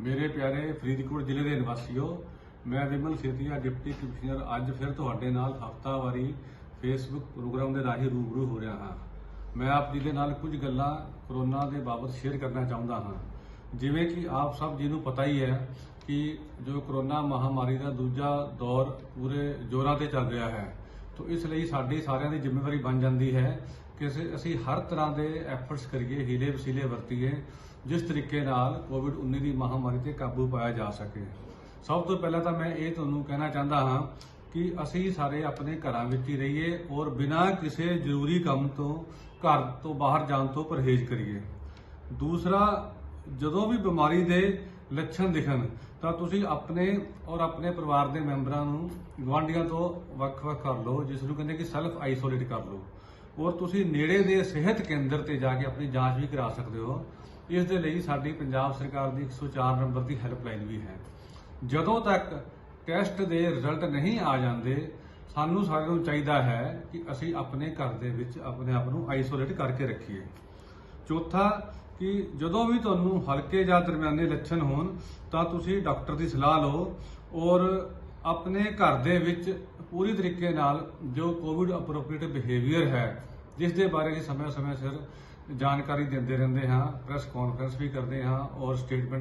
ਮੇਰੇ ਪਿਆਰੇ ਫਰੀਦਕੋਟ ਜ਼ਿਲ੍ਹੇ ਦੇ ਨਿਵਾਸੀਓ, ਮੈਂ ਵਿਮਲ ਸੇਤੀਆ, ਡਿਪਟੀ ਕਮਿਸ਼ਨਰ। ਅੱਜ ਫਿਰ ਤੁਹਾਡੇ ਨਾਲ ਹਫ਼ਤਾਵਾਰੀ ਫੇਸਬੁੱਕ ਪ੍ਰੋਗਰਾਮ ਦੇ ਰਾਹੀਂ ਰੂਬਰੂ ਹੋ ਰਿਹਾ ਹਾਂ। ਮੈਂ ਆਪ ਜੀ ਦੇ ਨਾਲ ਕੁਝ ਗੱਲਾਂ ਕਰੋਨਾ ਦੇ ਬਾਬਤ ਸ਼ੇਅਰ ਕਰਨਾ ਚਾਹੁੰਦਾ ਹਾਂ। ਜਿਵੇਂ ਕਿ ਆਪ ਸਭ ਜੀ ਨੂੰ ਪਤਾ ਹੀ ਹੈ ਕਿ ਜੋ ਕਰੋਨਾ ਮਹਾਮਾਰੀ ਦਾ ਦੂਜਾ ਦੌਰ ਪੂਰੇ ਜ਼ੋਰਾਂ ਤੇ ਚੱਲ ਰਿਹਾ ਹੈ ਤੋਂ ਇਸ ਲਈ ਸਾਡੀ ਸਾਰਿਆਂ ਦੀ ਜ਼ਿੰਮੇਵਾਰੀ ਬਣ ਜਾਂਦੀ ਹੈ ਕਿ ਅਸੀਂ- ਅਸੀਂ ਹਰ ਤਰ੍ਹਾਂ ਦੇ ਐਫਰਟਸ ਕਰੀਏ, ਹੀਲੇ ਵਸੀਲੇ ਵਰਤੀਏ, ਜਿਸ ਤਰੀਕੇ ਨਾਲ ਕੋਵਿਡ-19 ਦੀ ਮਹਾਮਾਰੀ ਤੇ ਕਾਬੂ ਪਾਇਆ ਜਾ ਸਕੇ। ਸਭ ਤੋਂ ਪਹਿਲਾਂ ਤਾਂ ਮੈਂ ਇਹ ਤੁਹਾਨੂੰ ਕਹਿਣਾ ਚਾਹੁੰਦਾ ਹਾਂ ਕਿ ਅਸੀਂ ਸਾਰੇ ਆਪਣੇ ਘਰਾਂ ਵਿੱਚ ਹੀ ਰਹੀਏ ਔਰ ਬਿਨਾਂ ਕਿਸੇ ਜ਼ਰੂਰੀ ਕੰਮ ਤੋਂ ਘਰ ਤੋਂ ਬਾਹਰ ਜਾਣ ਤੋਂ ਪਰਹੇਜ਼ ਕਰੀਏ। ਦੂਸਰਾ, ਜਦੋਂ ਵੀ ਬਿਮਾਰੀ ਦੇ ਲੱਛਣ ਦਿਖਣ। ਤਾਂ ਤੁਸੀਂ ਆਪਣੇ ਔਰ ਆਪਣੇ ਪਰਿਵਾਰ ਦੇ ਮੈਂਬਰਾਂ ਨੂੰ ਗੁਆਂਢੀਆਂ ਤੋਂ ਵੱਖ-ਵੱਖ ਕਰ ਲਓ, ਜਿਸ ਨੂੰ ਕਹਿੰਦੇ ਕਿ ਸੈਲਫ ਆਈਸੋਲੇਟ ਕਰ ਲਓ। ਔਰ ਤੁਸੀਂ ਨੇੜੇ ਦੇ ਸਿਹਤ ਕੇਂਦਰ ਤੇ ਜਾ ਕੇ ਆਪਣੀ ਜਾਂਚ ਵੀ ਕਰਾ ਸਕਦੇ ਹੋ। ਇਸ ਦੇ ਲਈ ਸਾਡੀ ਪੰਜਾਬ ਸਰਕਾਰ ਦੀ 104 ਨੰਬਰ ਦੀ ਹੈਲਪਲਾਈਨ ਵੀ ਹੈ। ਜਦੋਂ ਤੱਕ ਟੈਸਟ ਦੇ ਰਿਜ਼ਲਟ ਨਹੀਂ ਆ ਜਾਂਦੇ, ਸਾਨੂੰ ਸਾਰਿਆਂ ਨੂੰ ਚਾਹੀਦਾ ਹੈ ਕਿ ਅਸੀਂ ਆਪਣੇ ਘਰ ਦੇ ਵਿੱਚ ਆਪਣੇ ਆਪ ਨੂੰ ਆਈਸੋਲੇਟ ਕਰਕੇ ਰੱਖੀਏ। ਚੌਥਾ ਕਿ ਜਦੋਂ ਵੀ ਤੁਹਾਨੂੰ ਹਲਕੇ ਜਾਂ ਦਰਮਿਆਨੇ ਲੱਛਣ ਹੋਣ, ਤਾਂ ਤੁਸੀਂ ਡਾਕਟਰ ਦੀ ਸਲਾਹ ਲਓ ਔਰ ਆਪਣੇ ਘਰ ਦੇ ਵਿੱਚ ਪੂਰੀ ਤਰੀਕੇ ਨਾਲ ਜੋ ਕੋਵਿਡ ਅਪਰੋਪਰੀਏਟ ਬਿਹੇਵੀਅਰ ਹੈ, ਜਿਸ ਦੇ ਬਾਰੇ ਅਸੀਂ ਸਮੇਂ-ਸਮੇਂ ਸਿਰ ਜਾਣਕਾਰੀ ਦਿੰਦੇ ਰਹਿੰਦੇ ਹਾਂ ਪ੍ਰੈਸ ਕਾਨਫਰੰਸ ਵੀ ਕਰਦੇ ਹਾਂ ਔਰ ਸਟੇਟਮੈਂਟ